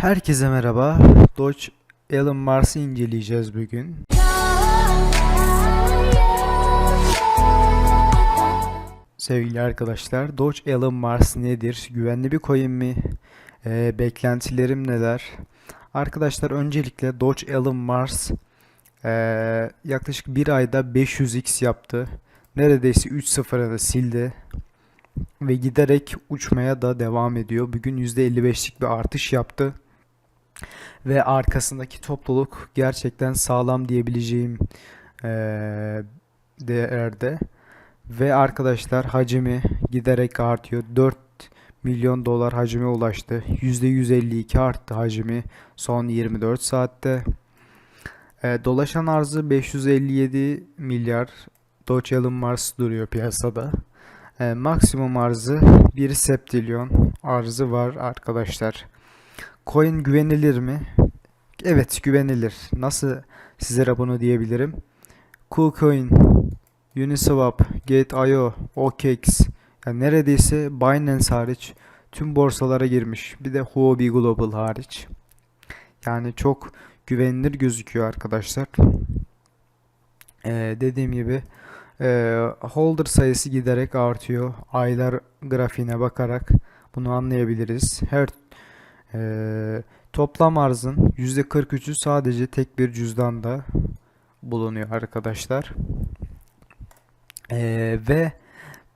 Herkese merhaba. Dodge Elon Mars'ı inceleyeceğiz bugün. Sevgili arkadaşlar, Dodge Elon Mars nedir? Güvenli bir coin mi? Ee, beklentilerim neler? Arkadaşlar öncelikle Dodge Elon Mars ee, yaklaşık bir ayda 500x yaptı. Neredeyse 3 sıfırını sildi ve giderek uçmaya da devam ediyor. Bugün %55'lik bir artış yaptı ve arkasındaki topluluk gerçekten sağlam diyebileceğim eee, değerde ve arkadaşlar hacmi giderek artıyor. 4 milyon dolar hacme ulaştı. %152 arttı hacmi son 24 saatte. Eee, dolaşan arzı 557 milyar Doge Elon Mars duruyor piyasada. Eee, maksimum arzı 1 septilyon arzı var arkadaşlar. Coin güvenilir mi? Evet güvenilir. Nasıl sizlere bunu diyebilirim? KuCoin, Uniswap, Gate.io, OKX yani neredeyse Binance hariç tüm borsalara girmiş. Bir de Huobi Global hariç. Yani çok güvenilir gözüküyor arkadaşlar. Ee, dediğim gibi e, holder sayısı giderek artıyor. Aylar grafiğine bakarak bunu anlayabiliriz. Her ee, toplam arzın %43'ü sadece tek bir cüzdanda bulunuyor arkadaşlar. Ee, ve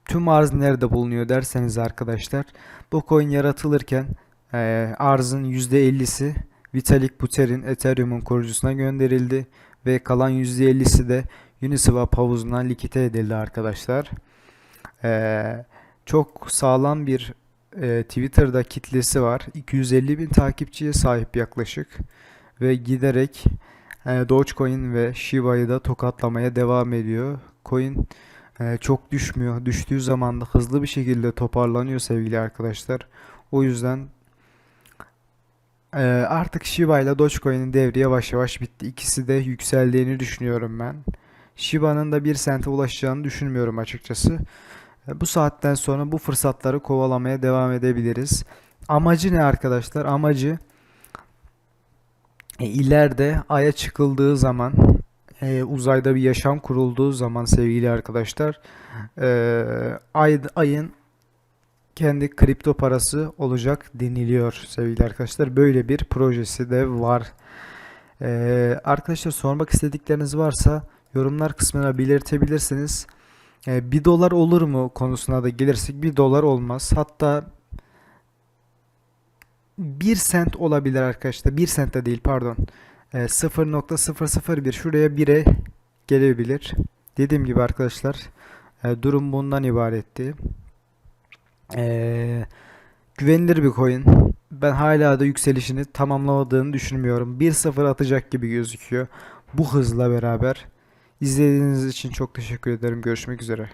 tüm arz nerede bulunuyor derseniz arkadaşlar bu coin yaratılırken e, arzın %50'si Vitalik Buterin Ethereum'un kurucusuna gönderildi ve kalan %50'si de Uniswap havuzuna likite edildi arkadaşlar. Ee, çok sağlam bir e, Twitter'da kitlesi var. 250 bin takipçiye sahip yaklaşık ve giderek e, Dogecoin ve Shiba'yı da tokatlamaya devam ediyor. Coin e, çok düşmüyor. Düştüğü zaman da hızlı bir şekilde toparlanıyor sevgili arkadaşlar. O yüzden e, artık Shiba ile Dogecoin'in devri yavaş yavaş bitti. İkisi de yükseldiğini düşünüyorum ben. Shiba'nın da 1 sente ulaşacağını düşünmüyorum açıkçası. Bu saatten sonra bu fırsatları kovalamaya devam edebiliriz. Amacı ne arkadaşlar? Amacı e, ileride Ay'a çıkıldığı zaman e, uzayda bir yaşam kurulduğu zaman sevgili arkadaşlar e, Ay, Ay'ın kendi kripto parası olacak deniliyor sevgili arkadaşlar. Böyle bir projesi de var. E, arkadaşlar sormak istedikleriniz varsa yorumlar kısmına belirtebilirsiniz. E, 1 dolar olur mu konusuna da gelirsek 1 dolar olmaz. Hatta 1 sent olabilir arkadaşlar. 1 sent de değil pardon. E, 0.001 şuraya 1'e gelebilir. Dediğim gibi arkadaşlar e, durum bundan ibaretti. E, güvenilir bir coin. Ben hala da yükselişini tamamlamadığını düşünmüyorum. 1.0 atacak gibi gözüküyor. Bu hızla beraber. İzlediğiniz için çok teşekkür ederim. Görüşmek üzere.